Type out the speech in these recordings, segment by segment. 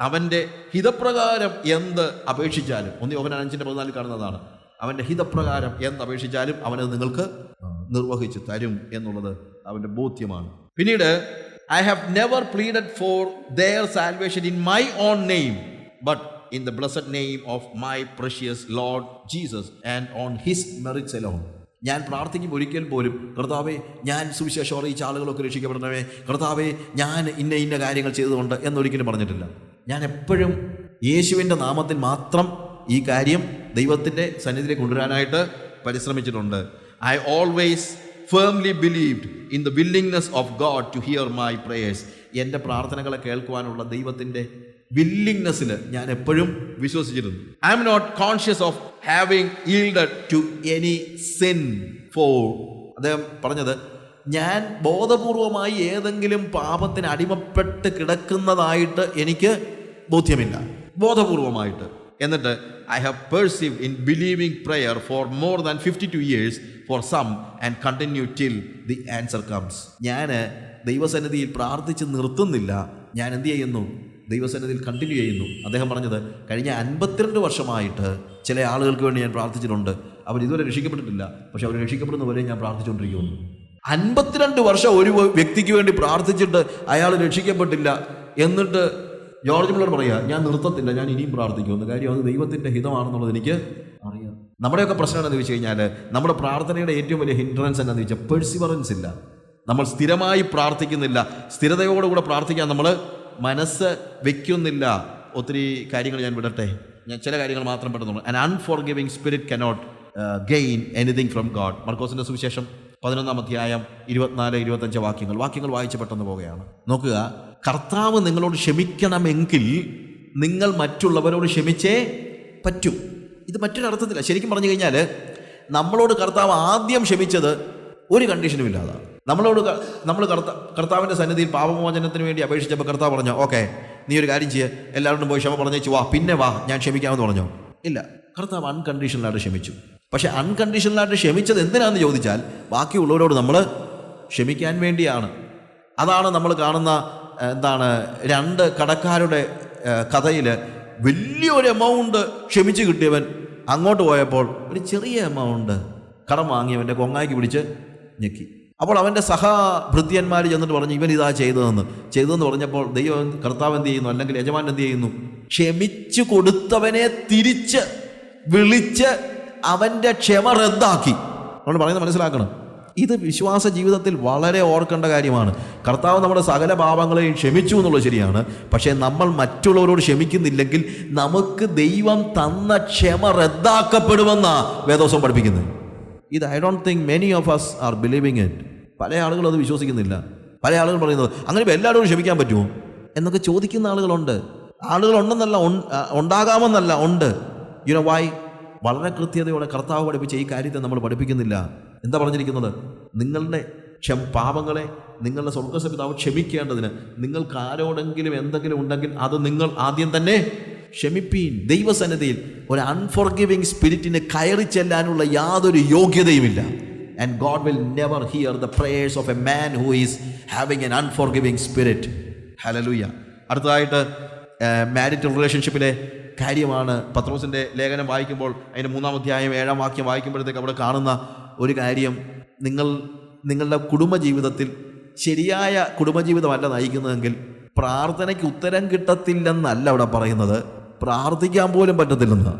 അവന്റെ ഹിതപ്രകാരം എന്ത് അപേക്ഷിച്ചാലും ഒന്ന് യോഹന അഞ്ചിന്റെ പതിനാലിൽ കാണുന്നതാണ്. അവന്റെ ഹിതപ്രകാരം എന്ത് അപേക്ഷിച്ചാലും അവനത് നിങ്ങൾക്ക് നിർവഹിച്ച് തരും എന്നുള്ളത് അവന്റെ ബോധ്യമാണ്. പിന്നീട് I have never pleaded for their salvation in my own name but in the blessed name of my precious Lord Jesus and on his merits alone ഞാൻ പ്രാർത്ഥിക്കുമ്പോൾ ഒരിക്കൽ പോലും കർത്താവെ ഞാൻ സുവിശേഷം അറിയിച്ച ആളുകളൊക്കെ രക്ഷിക്കപ്പെടണമേ. കർത്താവെ ഞാൻ ഇന്ന ഇന്ന കാര്യങ്ങൾ ചെയ്തുകൊണ്ട് എന്നൊരിക്കലും പറഞ്ഞിട്ടില്ല. ഞാൻ എപ്പോഴും യേശുവിന്റെ നാമത്തിൽ മാത്രം ഈ കാര്യം ദൈവത്തിന്റെ സന്നിധിയിലേക്ക് കൊണ്ടുവരാനായിട്ട് പരിശ്രമിച്ചിട്ടുണ്ട്. I always firmly believed in the willingness of God to hear my prayers എന്റെ പ്രാർത്ഥനകളെ കേൾക്കുവാനുള്ള ദൈവത്തിന്റെ വില്ലിങ്നെസ്സിൽ ഞാൻ എപ്പോഴും വിശ്വസിച്ചിരുന്നു. I'm not conscious of having yielded to any sin for അദ്ദേഹം പറഞ്ഞത് ഞാൻ ബോധപൂർവമായി ഏതെങ്കിലും പാപത്തിന് അടിമപ്പെട്ട് കിടക്കുന്നതായിട്ട് എനിക്ക് ബോധ്യമില്ല. ബോധപൂർവമായിട്ട്. എന്നിട്ട് I have persevere in believing prayer for more than fifty two years for some and continue till the answer comes ഞാൻ ദൈവസന്നിധിയിൽ പ്രാർത്ഥിച്ച് നിർത്തുന്നില്ല. ഞാൻ എന്ത് ചെയ്യുന്നു? ദൈവസന്നിധിയിൽ കണ്ടിന്യൂ ചെയ്യുന്നു. അദ്ദേഹം പറഞ്ഞത് കഴിഞ്ഞ അൻപത്തിരണ്ട് വർഷമായിട്ട് ചില ആളുകൾക്ക് വേണ്ടി ഞാൻ പ്രാർത്ഥിച്ചിട്ടുണ്ട്. അവർ ഇതുവരെ രക്ഷിക്കപ്പെട്ടിട്ടില്ല. പക്ഷെ അവർ രക്ഷിക്കപ്പെടുന്നവരെ ഞാൻ പ്രാർത്ഥിച്ചുകൊണ്ടിരിക്കുന്നു. അൻപത്തിരണ്ട് വർഷം ഒരു വ്യക്തിക്ക് വേണ്ടി പ്രാർത്ഥിച്ചിട്ട് അയാൾ രക്ഷിക്കപ്പെട്ടില്ല. എന്നിട്ട് ജോർജ് പിള്ളർ പറയുക ഞാൻ നിർത്തത്തില്ല ഞാൻ ഇനിയും പ്രാർത്ഥിക്കുമെന്ന്. കാര്യം അത് ദൈവത്തിന്റെ ഹിതമാണെന്നുള്ളത് എനിക്ക് അറിയാം. നമ്മുടെയൊക്കെ പ്രശ്നം എന്താണെന്ന് വെച്ച് കഴിഞ്ഞാൽ നമ്മുടെ പ്രാർത്ഥനയുടെ ഏറ്റവും വലിയ ഹിൻഡ്രൻസ് എന്താണെന്ന് വെച്ചാൽ പെഴ്സിവറൻസ് ഇല്ല. നമ്മൾ സ്ഥിരമായി പ്രാർത്ഥിക്കുന്നില്ല. സ്ഥിരതയോടുകൂടെ പ്രാർത്ഥിക്കാൻ നമ്മൾ മനസ്സ് വെക്കുന്നില്ല. ഒത്തിരി കാര്യങ്ങൾ ഞാൻ വിടട്ടെ. ഞാൻ ചില കാര്യങ്ങൾ മാത്രം പെട്ടെന്ന് an unforgiving spirit cannot gain anything from God മർക്കോസിന്റെ സുവിശേഷം പതിനൊന്നാം അധ്യായം ഇരുപത്തിനാല് ഇരുപത്തഞ്ച് വാക്യങ്ങൾ. വാക്യങ്ങൾ വായിച്ച് പെട്ടെന്ന് പോവുകയാണ്. നോക്കുക കർത്താവ് നിങ്ങളോട് ക്ഷമിക്കണമെങ്കിൽ നിങ്ങൾ മറ്റുള്ളവരോട് ക്ഷമിച്ചേ പറ്റൂ. ഇത് മറ്റൊരർത്ഥത്തില്ല ശരിക്കും പറഞ്ഞു കഴിഞ്ഞാൽ നമ്മളോട് കർത്താവ് ആദ്യം ക്ഷമിച്ചത് ഒരു കണ്ടീഷനും ഇല്ലാതാണ് നമ്മളോട് നമ്മൾ കർത്ത കർത്താവിന്റെ സന്നിധിയിൽ പാപമോചനത്തിന് വേണ്ടി അപേക്ഷിച്ചപ്പോൾ കർത്താവ് പറഞ്ഞു ഓക്കെ നീ ഒരു കാര്യം ചെയ്യുക എല്ലാവരോടും പോയി ക്ഷമ പറഞ്ഞേച്ചു വാ. പിന്നെ വാ ഞാൻ ക്ഷമിക്കാമെന്ന് പറഞ്ഞു? ഇല്ല. കർത്താവ് അൺകണ്ടീഷണലായിട്ട് ക്ഷമിച്ചു. പക്ഷേ അൺകണ്ടീഷണലായിട്ട് ക്ഷമിച്ചത് എന്തിനാണെന്ന് ചോദിച്ചാൽ ബാക്കിയുള്ളവരോട് നമ്മൾ ക്ഷമിക്കാൻ വേണ്ടിയാണ്. അതാണ് നമ്മൾ കാണുന്ന എന്താണ് രണ്ട് കടക്കാരുടെ കഥയിൽ വലിയൊരു എമൗണ്ട് ക്ഷമിച്ച് കിട്ടിയവൻ അങ്ങോട്ട് പോയപ്പോൾ ഒരു ചെറിയ എമൗണ്ട് കടം വാങ്ങിയവന്റെ കൊങ്ങായിക്ക് പിടിച്ച് ഞെക്കി. അപ്പോൾ അവന്റെ സഹഭൃത്യന്മാർ ചെന്നിട്ട് പറഞ്ഞു ഇവൻ ഇതാ ചെയ്തതെന്ന്. ചെയ്തതെന്ന് പറഞ്ഞപ്പോൾ ദൈവം കർത്താവ് എന്ത് ചെയ്യുന്നു? അല്ലെങ്കിൽ യജമാൻ എന്ത് ചെയ്യുന്നു? ക്ഷമിച്ചു കൊടുത്തവനെ തിരിച്ച് വിളിച്ച് അവന്റെ ക്ഷമ റദ്ദാക്കി. നമ്മൾ പറയുന്നത് മനസ്സിലാക്കണം. ഇത് വിശ്വാസ ജീവിതത്തിൽ വളരെ ഓർക്കേണ്ട കാര്യമാണ്. കർത്താവ് നമ്മുടെ സകല പാപങ്ങളെയും ക്ഷമിച്ചു എന്നുള്ളത് ശരിയാണ്. പക്ഷേ നമ്മൾ മറ്റുള്ളവരോട് ക്ഷമിക്കുന്നില്ലെങ്കിൽ നമുക്ക് ദൈവം തന്ന ക്ഷമ റദ്ദാക്കപ്പെടുമെന്നാ വേദോസം പഠിപ്പിക്കുന്നത്. ഇത് I don't think many of us are believing it പല ആളുകളും അത് വിശ്വസിക്കുന്നില്ല. പല ആളുകൾ പറയുന്നത് അങ്ങനെ എല്ലാവരോടും ക്ഷമിക്കാൻ പറ്റുമോ? എന്നൊക്കെ ചോദിക്കുന്ന ആളുകളുണ്ട്. ആളുകളുണ്ടെന്നല്ല ഉണ്ടാകാമെന്നല്ല ഉണ്ട്. യുനോ വായി വളരെ കൃത്യതയോടെ കർത്താവ് പഠിപ്പിച്ച ഈ കാര്യത്തെ നമ്മൾ പഠിപ്പിക്കുന്നില്ല. എന്താ പറഞ്ഞിരിക്കുന്നത്? നിങ്ങളുടെ ക്ഷം പാപങ്ങളെ നിങ്ങളുടെ സ്വർഗസപിതാവ് ക്ഷമിക്കേണ്ടതിന് നിങ്ങൾക്ക് ആരോടെങ്കിലും എന്തെങ്കിലും ഉണ്ടെങ്കിൽ അത് നിങ്ങൾ ആദ്യം തന്നെ ക്ഷമിപ്പീൻ. ദൈവസന്നിധിയിൽ ഒരു അൺഫോർഗിവിങ് സ്പിരിറ്റിന് കയറി ചെല്ലാനുള്ള യാതൊരു യോഗ്യതയുമില്ല. And God will never hear the prayers of a man who is having an unforgiving spirit hallelujah അടുത്തതായിട്ട് മാരിറ്റൽ റിലേഷൻഷിപ്പിലെ കാര്യമാണ് പത്രോസിന്റെ ലേഖനം വായിക്കുമ്പോൾ അതിന്റെ മൂന്നാം അധ്യായം ഏഴാം വാക്യം വായിക്കുമ്പോഴത്തേക്ക് അവിടെ കാണുന്ന ഒരു കാര്യം നിങ്ങൾ നിങ്ങളുടെ കുടുംബജീവിതത്തിൽ ശരിയായ കുടുംബജീവിതമല്ല നയിക്കുന്നതെങ്കിൽ പ്രാർത്ഥനയ്ക്ക് ഉത്തരം കിട്ടത്തില്ലെന്നല്ല അവിടെ പറയുന്നത്. പ്രാർത്ഥിക്കാൻ പോലും പറ്റത്തില്ലെന്ന്.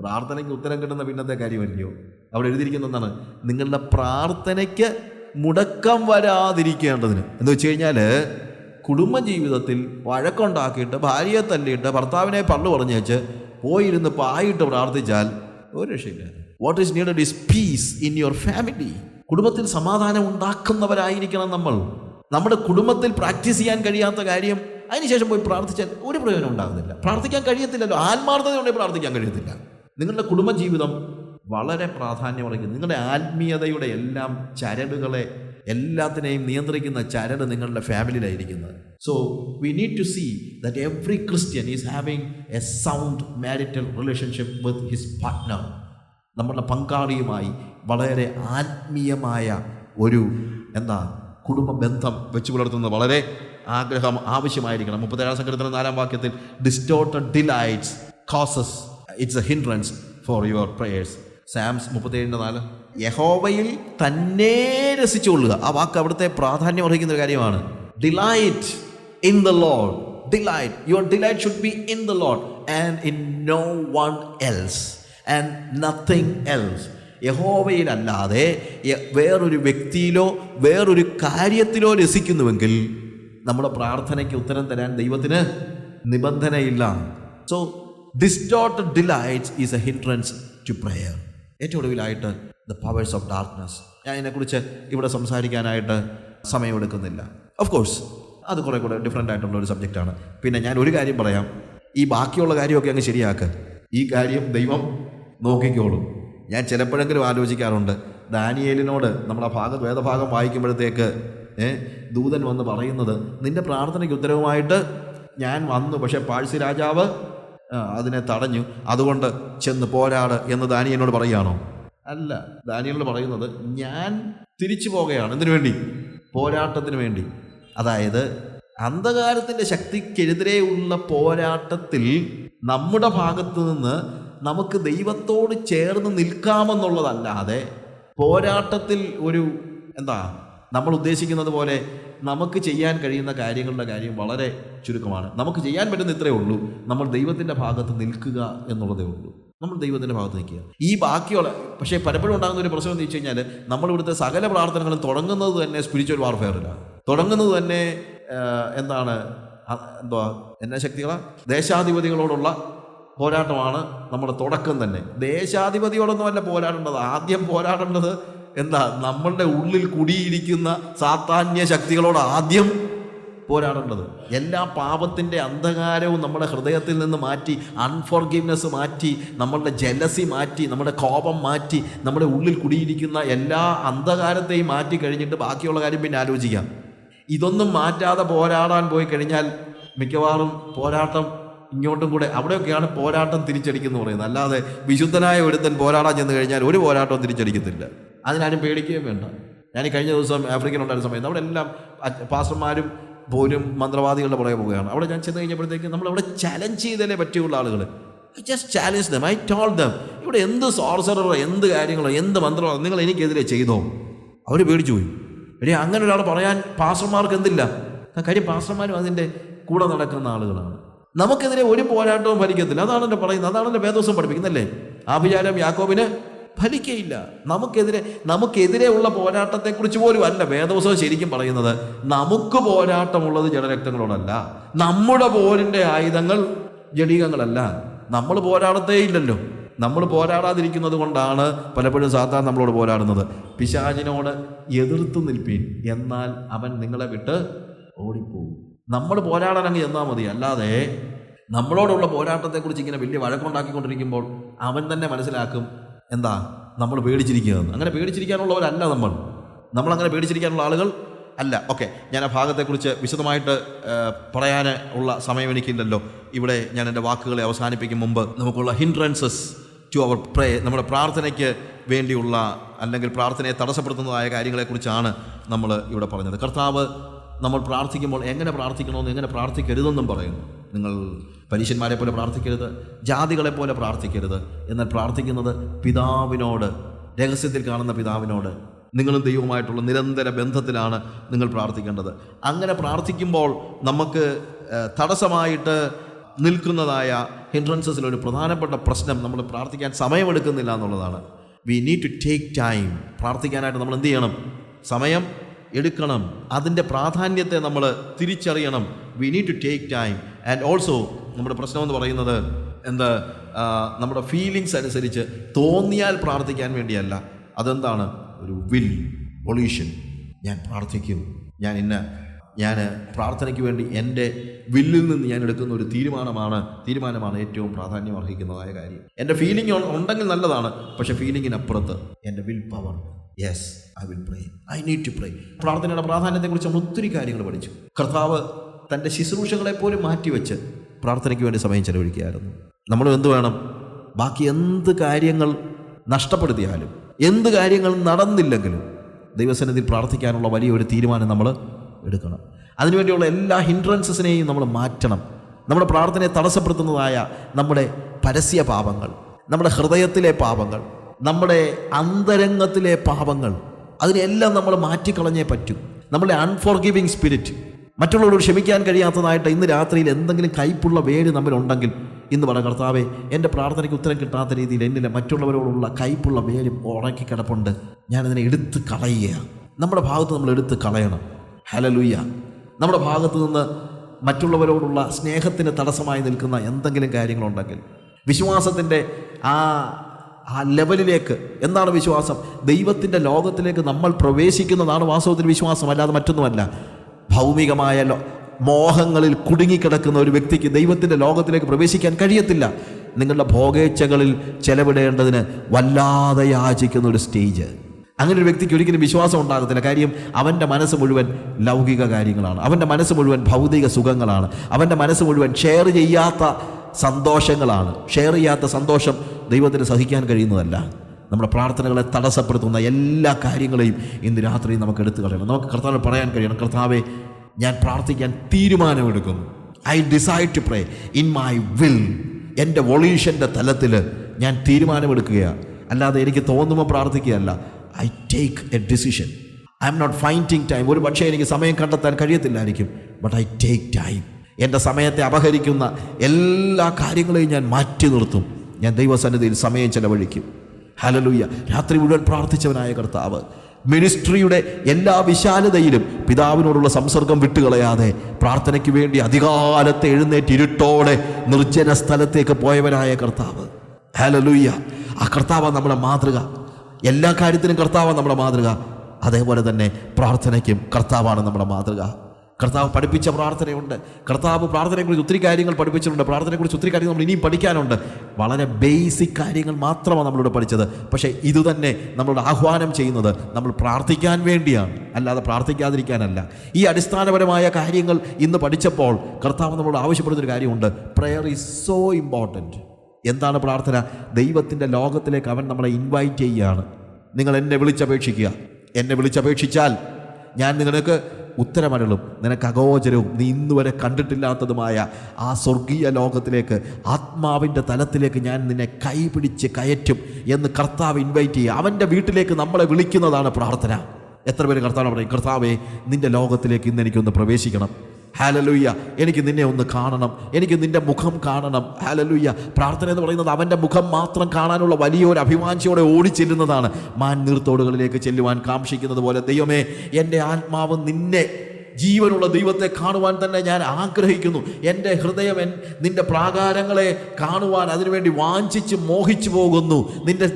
പ്രാർത്ഥനയ്ക്ക് ഉത്തരം കിട്ടുന്ന പിന്നത്തെ കാര്യമല്ലയോ അവിടെ എഴുതിയിരിക്കുന്ന എന്താണ് നിങ്ങളുടെ പ്രാർത്ഥനയ്ക്ക് മുടക്കം വരാതിരിക്കേണ്ടതിന്. എന്ന് വെച്ച് കഴിഞ്ഞാൽ കുടുംബജീവിതത്തിൽ വഴക്കുണ്ടാക്കിയിട്ട് ഭാര്യയെ തല്ലിയിട്ട് ഭർത്താവിനെ പള്ളു പറഞ്ഞു വെച്ച് പോയിരുന്ന് പായിട്ട് പ്രാർത്ഥിച്ചാൽ ഒരു രക്ഷയില്ല what is needed is peace in your family കുടുംബത്തിൽ സമാധാനം ഉണ്ടാക്കുന്നവരായിരിക്കണം നമ്മൾ. നമ്മുടെ കുടുംബത്തിൽ പ്രാക്ടീസ് ചെയ്യാൻ കഴിയാത്ത കാര്യം അതിനുശേഷം പോയി പ്രാർത്ഥിച്ചാൽ ഒരു പ്രയോജനം ഉണ്ടാകുന്നില്ല. പ്രാർത്ഥിക്കാൻ കഴിയത്തില്ലല്ലോ. ആത്മാർത്ഥത ആത്മാർത്ഥതയുണ്ടെങ്കിൽ പ്രാർത്ഥിക്കാൻ കഴിയത്തില്ല. നിങ്ങളുടെ കുടുംബജീവിതം വളരെ പ്രാധാന്യമറിയിക്കുന്നു നിങ്ങളുടെ ആത്മീയതയുടെ എല്ലാം ചരടുകളെ എല്ലാത്തിനെയും നിയന്ത്രിക്കുന്ന ചരട് നിങ്ങളുടെ ഫാമിലിയിലായിരിക്കുന്നത്. So we need to see that every Christian is having a sound marital relationship with his partner നമ്മുടെ പങ്കാളിയുമായി വളരെ ആത്മീയമായ ഒരു എന്താ കുടുംബ ബന്ധം വെച്ച് പുലർത്തുന്നത് വളരെ ആഗ്രഹം ആവശ്യമായിരിക്കണം. മുപ്പത്തേഴാം സംഘടന നാലാം വാക്യത്തിൽ distorted delights causes it's a hindrance for your prayers Psalms മുപ്പത്തേഴിന്റെ നാല് യഹോവയിൽ തന്നെ രസിച്ചുകൊള്ളുക. ആ വാക്ക് അവിടുത്തെ പ്രാധാന്യം അർഹിക്കുന്ന ഒരു കാര്യമാണ്. Delight in the Lord delight your delight should be in the Lord and in no one else and nothing else യഹോവയിലല്ലാതെ വേറൊരു വ്യക്തിയിലോ വേറൊരു കാര്യത്തിലോ രസിക്കുന്നുവെങ്കിൽ നമ്മുടെ പ്രാർത്ഥനയ്ക്ക് ഉത്തരം തരാൻ ദൈവത്തിന് നിബന്ധനയില്ല. So distorted delights is a hindrance to prayer ഏറ്റവും ഒടുവിലായിട്ട് ദ പവേഴ്സ് ഓഫ് ഡാർക്ക്നെസ് ഞാൻ ഇതിനെക്കുറിച്ച് ഇവിടെ സംസാരിക്കാനായിട്ട് സമയമെടുക്കുന്നില്ല. ഓഫ് കോഴ്സ് അത് കുറേ കൂടെ ഡിഫറെന്റ് ആയിട്ടുള്ള ഒരു സബ്ജക്റ്റാണ് പിന്നെ ഞാൻ ഒരു കാര്യം പറയാം. ഈ ബാക്കിയുള്ള കാര്യമൊക്കെ അങ്ങ് ശരിയാക്ക്. ഈ കാര്യം ദൈവം നോക്കിക്കോളും. ഞാൻ ചിലപ്പോഴെങ്കിലും ആലോചിക്കാറുണ്ട് ദാനിയേലിനോട് നമ്മുടെ ഭാഗ വേദഭാഗം വായിക്കുമ്പോഴത്തേക്ക് ദൂതൻ വന്ന് പറയുന്നത് നിന്റെ പ്രാർത്ഥനയ്ക്ക് ഉത്തരവുമായിട്ട് ഞാൻ വന്നു പക്ഷേ പാഴ്സി രാജാവ് അതിനെ തടഞ്ഞു. അതുകൊണ്ട് ചെന്ന് പോരാട് എന്ന് ദാനിയനോട് പറയുകയാണോ? അല്ല ദാനിയനോട് പറയുന്നത് ഞാൻ തിരിച്ചു പോകുകയാണ് എന്തിനു വേണ്ടി? പോരാട്ടത്തിന് വേണ്ടി. അതായത് അന്ധകാരത്തിന്റെ ശക്തിക്കെതിരെയുള്ള പോരാട്ടത്തിൽ നമ്മുടെ ഭാഗത്തു നിന്ന് നമുക്ക് ദൈവത്തോട് ചേർന്ന് നിൽക്കാമെന്നുള്ളതല്ലാതെ പോരാട്ടത്തിൽ ഒരു എന്താ നമ്മൾ ഉദ്ദേശിക്കുന്നത് പോലെ നമുക്ക് ചെയ്യാൻ കഴിയുന്ന കാര്യങ്ങളുടെ കാര്യം വളരെ ചുരുക്കമാണ്. നമുക്ക് ചെയ്യാൻ പറ്റുന്ന ഇത്രയേ ഉള്ളൂ. നമ്മൾ ദൈവത്തിന്റെ ഭാഗത്ത് നിൽക്കുക എന്നുള്ളതേ ഉള്ളൂ. നമ്മൾ ദൈവത്തിന്റെ ഭാഗത്ത് നിൽക്കുക. ഈ ബാക്കിയുള്ള പക്ഷേ പലപ്പോഴും ഉണ്ടാകുന്ന ഒരു പ്രശ്നം എന്ന് വെച്ച് കഴിഞ്ഞാൽ നമ്മൾ ഇവിടുത്തെ സകല പ്രാർത്ഥനകളും തുടങ്ങുന്നത് തന്നെ സ്പിരിച്വൽ വാർഫെയറിലാണ് തുടങ്ങുന്നത് തന്നെ എന്താണ് എന്തുവാ എന്നാ ശക്തികളാണ് ദേശാധിപതികളോടുള്ള പോരാട്ടമാണ് നമ്മുടെ തുടക്കം തന്നെ. ദേശാധിപതിയോടൊന്നുമല്ല പോരാടേണ്ടത്. ആദ്യം പോരാടേണ്ടത് എന്താ? നമ്മളുടെ ഉള്ളിൽ കുടിയിരിക്കുന്ന സാത്താന്യ ശക്തികളോട് ആദ്യം പോരാടേണ്ടത്. എല്ലാ പാപത്തിന്റെ അന്ധകാരവും നമ്മുടെ ഹൃദയത്തിൽ നിന്ന് മാറ്റി അൺഫോർഗീവ്നെസ് മാറ്റി നമ്മളുടെ ജലസി മാറ്റി നമ്മുടെ കോപം മാറ്റി നമ്മുടെ ഉള്ളിൽ കുടിയിരിക്കുന്ന എല്ലാ അന്ധകാരത്തെയും മാറ്റി കഴിഞ്ഞിട്ട് ബാക്കിയുള്ള കാര്യം പിന്നെ ആലോചിക്കാം. ഇതൊന്നും മാറ്റാതെ പോരാടാൻ പോയി കഴിഞ്ഞാൽ മിക്കവാറും പോരാട്ടം ഇങ്ങോട്ടും കൂടെ അവിടെയൊക്കെയാണ് പോരാട്ടം തിരിച്ചടിക്കുന്നു പറയുന്നത്. അല്ലാതെ വിശുദ്ധനായ ഒരുത്തൻ പോരാടാൻ ചെന്ന് കഴിഞ്ഞാൽ ഒരു പോരാട്ടവും തിരിച്ചടിക്കത്തില്ല. അതിനാരും പേടിക്കുകയും വേണ്ട. ഞാൻ കഴിഞ്ഞ ദിവസം ആഫ്രിക്കൻ ഉണ്ടായിരുന്ന സമയത്ത് അവിടെ എല്ലാം പാസ്റ്റർമാരും പോലും മന്ത്രവാദികളുടെ പുറകെ പോവുകയാണ്. അവിടെ ഞാൻ ചെന്ന് കഴിഞ്ഞപ്പോഴത്തേക്ക് നമ്മൾ അവിടെ ചലഞ്ച് ചെയ്തല്ലേ പറ്റിയുള്ള ആളുകൾ I just challenge them I told them ഇവിടെ എന്ത് സോർസറോ എന്ത് കാര്യങ്ങളോ എന്ത് മന്ത്രമോ നിങ്ങൾ എനിക്കെതിരെ ചെയ്തോ? അവർ പേടിച്ചു പോയി. ഇനി അങ്ങനെ ഒരാൾ പറയാൻ പാസ്റ്റർമാർക്ക് എന്തില്ല? കാര്യം പാസ്റ്റർമാരും അതിന്റെ കൂടെ നടക്കുന്ന ആളുകളാണ്. നമുക്കെതിരെ ഒരു പോരാട്ടവും ഫലിക്കത്തില്ല അതാണല്ലോ പറയുന്നത്. അതാണ് എന്റെ വേദോസം പഠിപ്പിക്കുന്നല്ലേ വിചാരം യാക്കോബിന് ഫലിക്കയില്ല. നമുക്കെതിരെ നമുക്കെതിരെ ഉള്ള പോരാട്ടത്തെക്കുറിച്ച് പോലും അല്ല വേദോസം ശരിക്കും പറയുന്നത്. നമുക്ക് പോരാട്ടമുള്ളത് ജഡരക്തങ്ങളോടല്ല. നമ്മുടെ പോരിന്റെ ആയുധങ്ങൾ ജടീകങ്ങളല്ല നമ്മൾ പോരാടത്തേ ഇല്ലല്ലോ. നമ്മൾ പോരാടാതിരിക്കുന്നത് കൊണ്ടാണ് പലപ്പോഴും സാത്താൻ നമ്മളോട് പോരാടുന്നത്. പിശാചിനോട് എതിർത്ത് നിൽപ്പീൻ. എന്നാൽ അവൻ നിങ്ങളെ വിട്ട് ഓടിപ്പോകും നമ്മൾ പോരാടാൻ അങ്ങ് ചെന്നാൽ മതി. അല്ലാതെ നമ്മളോടുള്ള പോരാട്ടത്തെക്കുറിച്ച് ഇങ്ങനെ വലിയ വഴക്കുണ്ടാക്കിക്കൊണ്ടിരിക്കുമ്പോൾ അവൻ തന്നെ മനസ്സിലാക്കും എന്താ നമ്മൾ പേടിച്ചിരിക്കുകയെന്ന്. അങ്ങനെ പേടിച്ചിരിക്കാനുള്ളവരല്ല നമ്മൾ. നമ്മളങ്ങനെ പേടിച്ചിരിക്കാനുള്ള ആളുകൾ അല്ല. ഓക്കെ ഞാൻ ആ ഭാഗത്തെക്കുറിച്ച് വിശദമായിട്ട് പറയാൻ ഉള്ള സമയം എനിക്കില്ലല്ലോ. ഇവിടെ ഞാൻ എന്റെ വാക്കുകളെ അവസാനിപ്പിക്കും മുമ്പ് നമുക്കുള്ള ഹിൻഡ്രൻസസ് ടു അവർ പ്രേ നമ്മുടെ പ്രാർത്ഥനയ്ക്ക് വേണ്ടിയുള്ള അല്ലെങ്കിൽ പ്രാർത്ഥനയെ തടസ്സപ്പെടുത്തുന്നതായ കാര്യങ്ങളെക്കുറിച്ചാണ് നമ്മൾ ഇവിടെ പറഞ്ഞത്. കർത്താവ് നമ്മൾ പ്രാർത്ഥിക്കുമ്പോൾ എങ്ങനെ പ്രാർത്ഥിക്കണമെന്ന് എങ്ങനെ പ്രാർത്ഥിക്കരുതെന്നും പറയുന്നു. നിങ്ങൾ പരീശന്മാരെ പോലെ പ്രാർത്ഥിക്കരുത് ജാതികളെ പോലെ പ്രാർത്ഥിക്കരുത്. എന്നാൽ പ്രാർത്ഥിക്കുന്നത് പിതാവിനോട് രഹസ്യത്തിൽ കാണുന്ന പിതാവിനോട്. നിങ്ങളും ദൈവവുമായിട്ടുള്ള നിരന്തര ബന്ധത്തിലാണ് നിങ്ങൾ പ്രാർത്ഥിക്കേണ്ടത്. അങ്ങനെ പ്രാർത്ഥിക്കുമ്പോൾ നമുക്ക് തടസ്സമായിട്ട് നിൽക്കുന്നതായ ഹിൻഡ്രൻസസിൽ ഒരു പ്രധാനപ്പെട്ട പ്രശ്നം നമ്മൾ പ്രാർത്ഥിക്കാൻ സമയമെടുക്കുന്നില്ല എന്നുള്ളതാണ്. We need to take time പ്രാർത്ഥിക്കാനായിട്ട് നമ്മൾ എന്ത് ചെയ്യണം? സമയം എടുക്കണം. അതിന്റെ പ്രാധാന്യത്തെ നമ്മൾ തിരിച്ചറിയണം. We need to take time and also നമ്മുടെ പ്രശ്നം എന്ന് പറയുന്നത് എന്താ? നമ്മുടെ ഫീലിങ്സ് അനുസരിച്ച് തോന്നിയാൽ പ്രാർത്ഥിക്കാൻ വേണ്ടിയല്ല. അതെന്താണ്? ഒരു വിൽ പൊല്യൂഷൻ ഞാൻ പ്രാർത്ഥിക്കും. ഞാൻ ഇന്ന ഞാൻ പ്രാർത്ഥനയ്ക്ക് വേണ്ടി എന്റെ വില്ലിൽ നിന്ന് ഞാൻ എടുക്കുന്ന ഒരു തീരുമാനമാണ്. തീരുമാനമാണ് ഏറ്റവും പ്രാധാന്യം അർഹിക്കുന്നതായ കാര്യം. എന്റെ ഫീലിംഗ് ഉണ്ടെങ്കിൽ നല്ലതാണ്. പക്ഷേ ഫീലിങ്ങിനപ്പുറത്ത് എന്റെ will power yes I will pray I need to pray പ്രാർത്ഥനയുടെ പ്രാധാന്യത്തെക്കുറിച്ച് നമ്മൾ ഒത്തിരി കാര്യങ്ങൾ പഠിച്ചു. കർത്താവ് തന്റെ ശുശ്രൂഷകളെ പോലും മാറ്റിവെച്ച് പ്രാർത്ഥനയ്ക്ക് വേണ്ടി സമയം ചെലവഴിക്കുകയായിരുന്നു. നമ്മൾ എന്ത് വേണം? ബാക്കി എന്ത് കാര്യങ്ങൾ നഷ്ടപ്പെടുത്തിയാലും എന്ത് കാര്യങ്ങൾ നടന്നില്ലെങ്കിലും ദൈവസന്നിധി പ്രാർത്ഥിക്കാനുള്ള വലിയൊരു തീരുമാനം നമ്മൾ എടുക്കണം. അതിനുവേണ്ടിയുള്ള എല്ലാ ഹിൻഡ്രൻസസിനെയും നമ്മൾ മാറ്റണം. നമ്മുടെ പ്രാർത്ഥനയെ തടസ്സപ്പെടുത്തുന്നതായ നമ്മുടെ പരസ്യ പാപങ്ങൾ നമ്മുടെ ഹൃദയത്തിലെ പാപങ്ങൾ നമ്മുടെ അന്തരംഗത്തിലെ പാപങ്ങൾ അതിനെല്ലാം നമ്മൾ മാറ്റിക്കളഞ്ഞേ പറ്റൂ. നമ്മുടെ അൺഫോർഗിവിങ് സ്പിരിറ്റ് മറ്റുള്ളവരോട് ക്ഷമിക്കാൻ കഴിയാത്തതായിട്ട് ഇന്ന് രാത്രിയിൽ എന്തെങ്കിലും കയ്പുള്ള വേര് നമ്മളുണ്ടെങ്കിൽ ഇന്ന് പറ കർത്താവേ എന്റെ പ്രാർത്ഥനയ്ക്ക് ഉത്തരം കിട്ടാത്ത രീതിയിൽ എന്നിലെ മറ്റുള്ളവരോടുള്ള കയ്പുള്ള വേര് ഉണക്കി കിടപ്പുണ്ട്. ഞാനതിനെ എടുത്ത് കളയുകയാണ്. നമ്മുടെ ഭാഗത്ത് നമ്മൾ എടുത്ത് കളയണം. ഹലലുയ്യ നമ്മുടെ ഭാഗത്ത് നിന്ന് മറ്റുള്ളവരോടുള്ള സ്നേഹത്തിന് തടസ്സമായി നിൽക്കുന്ന എന്തെങ്കിലും കാര്യങ്ങളുണ്ടെങ്കിൽ വിശ്വാസത്തിന്റെ ആ ആ ലെവലിലേക്ക് എന്താണ് വിശ്വാസം? ദൈവത്തിന്റെ ലോകത്തിലേക്ക് നമ്മൾ പ്രവേശിക്കുന്നതാണ് വാസ്തവത്തിൽ വിശ്വാസം അല്ലാതെ മറ്റൊന്നുമല്ല. ഭൗമികമായ മോഹങ്ങളിൽ കുടുങ്ങിക്കിടക്കുന്ന ഒരു വ്യക്തിക്ക് ദൈവത്തിന്റെ ലോകത്തിലേക്ക് പ്രവേശിക്കാൻ കഴിയത്തില്ല. നിങ്ങളുടെ ഭോഗേച്ഛകളിൽ ചെലവിടേണ്ടതിന് വല്ലാതെ യാചിക്കുന്ന ഒരു സ്റ്റേജ്. അങ്ങനെ ഒരു വ്യക്തിക്ക് ഒരിക്കലും വിശ്വാസം ഉണ്ടാകത്തില്ല. കാര്യം അവന്റെ മനസ്സ് മുഴുവൻ ലൗകിക കാര്യങ്ങളാണ്. അവന്റെ മനസ്സ് മുഴുവൻ ഭൗതിക സുഖങ്ങളാണ്. അവന്റെ മനസ്സ് മുഴുവൻ ഷെയർ ചെയ്യാത്ത സന്തോഷങ്ങളാണ്. ഷെയർ ചെയ്യാത്ത സന്തോഷം ദൈവത്തിന് സഹിക്കാൻ കഴിയുന്നതല്ല. നമ്മുടെ പ്രാർത്ഥനകളെ തടസ്സപ്പെടുത്തുന്ന എല്ലാ കാര്യങ്ങളെയും ഇന്ന് രാത്രി നമുക്ക് എടുത്തു കളയണം. നമുക്ക് കർത്താവ് പറയാൻ കഴിയണം കർത്താവെ ഞാൻ പ്രാർത്ഥിക്കാൻ തീരുമാനമെടുക്കുന്നു. I decide to pray in my will എന്റെ വൊളീഷന്റെ തലത്തിൽ ഞാൻ തീരുമാനമെടുക്കുകയാണ് അല്ലാതെ എനിക്ക് തോന്നുമ്പോൾ പ്രാർത്ഥിക്കുകയല്ല. I take a decision I'm not finding time ഒരു പക്ഷേ എനിക്ക് സമയം കണ്ടെത്താൻ കഴിയത്തില്ലായിരിക്കും. ബട്ട് ഐ ടേക്ക് ടൈം എന്റെ സമയത്തെ അപഹരിക്കുന്ന എല്ലാ കാര്യങ്ങളെയും ഞാൻ മാറ്റി നിർത്തും. ഞാൻ ദൈവസന്നിധിയിൽ സമയം ചെലവഴിക്കും. ഹലലുയ്യ രാത്രി മുഴുവൻ പ്രാർത്ഥിച്ചവനായ കർത്താവ് മിനിസ്ട്രിയുടെ എല്ലാ വിശാലതയിലും പിതാവിനോടുള്ള സംസർഗം വിട്ടുകളയാതെ പ്രാർത്ഥനയ്ക്ക് വേണ്ടി അധികാലത്തെ എഴുന്നേറ്റ് ഇരുട്ടോടെ നിർജന സ്ഥലത്തേക്ക് പോയവനായ കർത്താവ്. ഹലലുയ്യ ആ കർത്താവ് നമ്മുടെ മാതൃക. എല്ലാ കാര്യത്തിനും കർത്താവാണ് നമ്മുടെ മാതൃക. അതേപോലെ തന്നെ പ്രാർത്ഥനയ്ക്കും കർത്താവാണ് നമ്മുടെ മാതൃക. കർത്താവ് പഠിപ്പിച്ച പ്രാർത്ഥനയുണ്ട്. കർത്താവ് പ്രാർത്ഥനയെക്കുറിച്ച് ഒത്തിരി കാര്യങ്ങൾ പഠിപ്പിച്ചിട്ടുണ്ട്. പ്രാർത്ഥനയെക്കുറിച്ച് ഒത്തിരി കാര്യങ്ങൾ നമ്മൾ ഇനിയും പഠിക്കാനുണ്ട്. വളരെ ബേസിക് കാര്യങ്ങൾ മാത്രമാണ് നമ്മളിവിടെ പഠിച്ചത്. പക്ഷേ ഇതുതന്നെ നമ്മളോട് ആഹ്വാനം ചെയ്യുന്നത് നമ്മൾ പ്രാർത്ഥിക്കാൻ വേണ്ടിയാണ്. അല്ലാതെ പ്രാർത്ഥിക്കാതിരിക്കാനല്ല. ഈ അടിസ്ഥാനപരമായ കാര്യങ്ങൾ ഇന്ന് പഠിച്ചപ്പോൾ കർത്താവ് നമ്മളോട് ആവശ്യപ്പെടുന്നൊരു കാര്യമുണ്ട്. പ്രെയർ ഈസ് സോ ഇമ്പോർട്ടന്റ് എന്താണ് പ്രാർത്ഥന? ദൈവത്തിന്റെ ലോകത്തിലേക്ക് അവൻ നമ്മളെ ഇൻവൈറ്റ് ചെയ്യുകയാണ്. നിങ്ങൾ എന്നെ വിളിച്ചപേക്ഷിക്കുക. എന്നെ വിളിച്ചപേക്ഷിച്ചാൽ ഞാൻ നിങ്ങൾക്ക് ഉത്തരമരളും നിനക്ക് അഗോചരവും നീ ഇന്നുവരെ കണ്ടിട്ടില്ലാത്തതുമായ ആ സ്വർഗീയ ലോകത്തിലേക്ക് ആത്മാവിന്റെ തലത്തിലേക്ക് ഞാൻ നിന്നെ കൈപിടിച്ച് കയറ്റും എന്ന് കർത്താവ് ഇൻവൈറ്റ് ചെയ്യുക. അവന്റെ വീട്ടിലേക്ക് നമ്മളെ വിളിക്കുന്നതാണ് പ്രാർത്ഥന. എത്ര പേര് കർത്താവ് പറയും കർത്താവേ നിന്റെ ലോകത്തിലേക്ക് ഇന്ന് എനിക്കൊന്ന് പ്രവേശിക്കണം. ഹാലലുയ്യ എനിക്ക് നിന്നെ ഒന്ന് കാണണം. എനിക്ക് നിന്റെ മുഖം കാണണം. ഹാലലുയ്യ പ്രാർത്ഥന എന്ന് പറയുന്നത് അവന്റെ മുഖം മാത്രം കാണാനുള്ള വലിയൊരു അഭിവാഞ്ചയോടെ ഓടിച്ചെല്ലുന്നതാണ്. മാൻ നീർത്തോടുകളിലേക്ക് ചെല്ലുവാൻ കാക്ഷിക്കുന്നത് പോലെ ദൈവമേ എന്റെ ആത്മാവ് നിന്നെ ജീവനുള്ള ദൈവത്തെ കാണുവാൻ തന്നെ ഞാൻ ആഗ്രഹിക്കുന്നു. എന്റെ ഹൃദയം എൻ നിന്റെ പ്രാകാരങ്ങളെ കാണുവാൻ അതിനുവേണ്ടി വാഞ്ചിച്ച് മോഹിച്ചു പോകുന്നു. നിന്റെ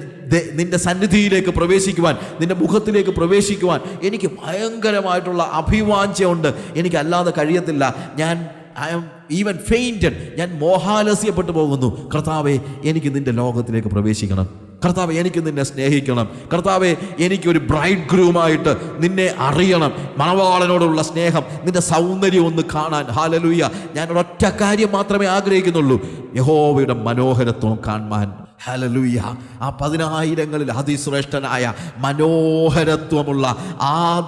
നിന്റെ സന്നിധിയിലേക്ക് പ്രവേശിക്കുവാൻ നിന്റെ മുഖത്തിലേക്ക് പ്രവേശിക്കുവാൻ എനിക്ക് ഭയങ്കരമായിട്ടുള്ള അഭിവാഞ്ചയുണ്ട് എനിക്കല്ലാതെ കഴിയത്തില്ല. ഞാൻ ഐ എം ഈവൻ ഫെയിന്റഡ് ഞാൻ മോഹാലസ്യപ്പെട്ടു പോകുന്നു. കർത്താവെ എനിക്ക് നിന്റെ ലോകത്തിലേക്ക് പ്രവേശിക്കണം. കർത്താവ് എനിക്ക് നിന്നെ സ്നേഹിക്കണം. കർത്താവെ എനിക്കൊരു ബ്രൈഡ് ഗ്രൂമായിട്ട് നിന്നെ അറിയണം. മണവാളനോടുള്ള സ്നേഹം നിന്റെ സൗന്ദര്യം ഒന്ന് കാണാൻ. ഹാലലുയ്യ ഞാൻ ഒരൊറ്റ കാര്യം മാത്രമേ ആഗ്രഹിക്കുന്നുള്ളൂ. യഹോവയുടെ മനോഹരത്വം കാണാൻ ഹലലുയ്യ ആ പതിനായിരങ്ങളിൽ അതിശ്രേഷ്ഠനായ മനോഹരത്വമുള്ള ആ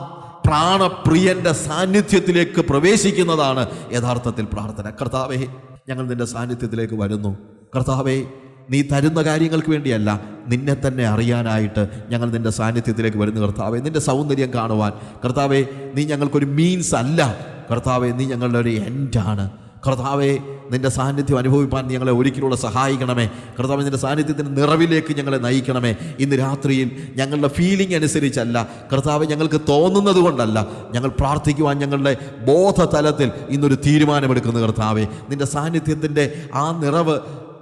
പ്രാണപ്രിയന്റെ സാന്നിധ്യത്തിലേക്ക് പ്രവേശിക്കുന്നതാണ് യഥാർത്ഥത്തിൽ പ്രാർത്ഥന. കർത്താവേ ഞങ്ങൾ നിന്റെ സാന്നിധ്യത്തിലേക്ക് വരുന്നു. കർത്താവേ നീ തരുന്ന കാര്യങ്ങൾക്ക് വേണ്ടിയല്ല നിന്നെ തന്നെ അറിയാനായിട്ട് ഞങ്ങൾ നിന്റെ സാന്നിധ്യത്തിലേക്ക് വരുന്നു കർത്താവേ. നിന്റെ സൗന്ദര്യം കാണുവാൻ. കർത്താവേ നീ ഞങ്ങൾക്കൊരു മീൻസ് അല്ല. കർത്താവേ നീ ഞങ്ങളുടെ ഒരു എൻഡാണ് കർത്താവെ നിന്റെ സാന്നിധ്യം അനുഭവിപ്പാൻ ഞങ്ങളെ ഒരിക്കലൂടെ സഹായിക്കണമേ. കർത്താവ് നിന്റെ സാന്നിധ്യത്തിന്റെ നിറവിലേക്ക് ഞങ്ങളെ നയിക്കണമേ. ഇന്ന് രാത്രിയിൽ ഞങ്ങളുടെ ഫീലിംഗ് അനുസരിച്ചല്ല. കർത്താവ് ഞങ്ങൾക്ക് തോന്നുന്നത് കൊണ്ടല്ല. ഞങ്ങൾ പ്രാർത്ഥിക്കുവാൻ ഞങ്ങളുടെ ബോധതലത്തിൽ ഇന്നൊരു തീരുമാനമെടുക്കുന്നു കർത്താവെ. നിന്റെ സാന്നിധ്യത്തിന്റെ ആ നിറവ്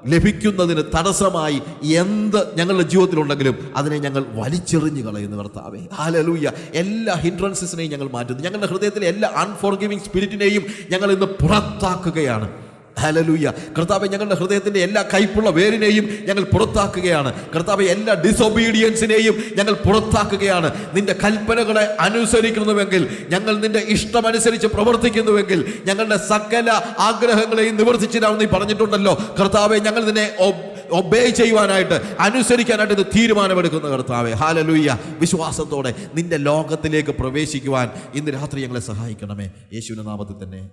ലഭിക്കുന്നതിന് തടസ്സമായി എന്ത് ഞങ്ങളുടെ ജീവിതത്തിലുണ്ടെങ്കിലും അതിനെ ഞങ്ങൾ വലിച്ചെറിഞ്ഞ് കളയുന്നു കർത്താവെ. ഹാലലൂയ എല്ലാ ഹിൻഡ്രൻസിനെയും ഞങ്ങൾ മാറ്റുന്നു. ഞങ്ങളുടെ ഹൃദയത്തിലെ എല്ലാ അൺഫോർഗിവിംഗ് സ്പിരിറ്റിനെയും ഞങ്ങൾ ഇന്ന് പുറത്താക്കുകയാണ്. ഹലലൂയ കർത്താവ് ഞങ്ങളുടെ ഹൃദയത്തിന്റെ എല്ലാ കൈപ്പുള്ള വേരിനെയും ഞങ്ങൾ പുറത്താക്കുകയാണ്. കർത്താവ് എല്ലാ ഡിസൊബീഡിയൻസിനെയും ഞങ്ങൾ പുറത്താക്കുകയാണ്. നിന്റെ കൽപ്പനകളെ അനുസരിക്കുന്നുവെങ്കിൽ ഞങ്ങൾ നിന്റെ ഇഷ്ടമനുസരിച്ച് പ്രവർത്തിക്കുന്നുവെങ്കിൽ ഞങ്ങളുടെ സകല ആഗ്രഹങ്ങളെയും നിവർത്തിച്ചിട്ടാണ് നീ പറഞ്ഞിട്ടുണ്ടല്ലോ. കർത്താവെ ഞങ്ങൾ നിന്നെ ഒബേ ചെയ്യുവാനായിട്ട് അനുസരിക്കാനായിട്ട് ഇത് തീരുമാനമെടുക്കുന്ന കർത്താവെ. ഹാലലൂയ്യ വിശ്വാസത്തോടെ നിന്റെ ലോകത്തിലേക്ക് പ്രവേശിക്കുവാൻ ഇന്ന് രാത്രി ഞങ്ങളെ സഹായിക്കണമേ. യേശുവിന്റെ നാമത്തിൽ തന്നെ.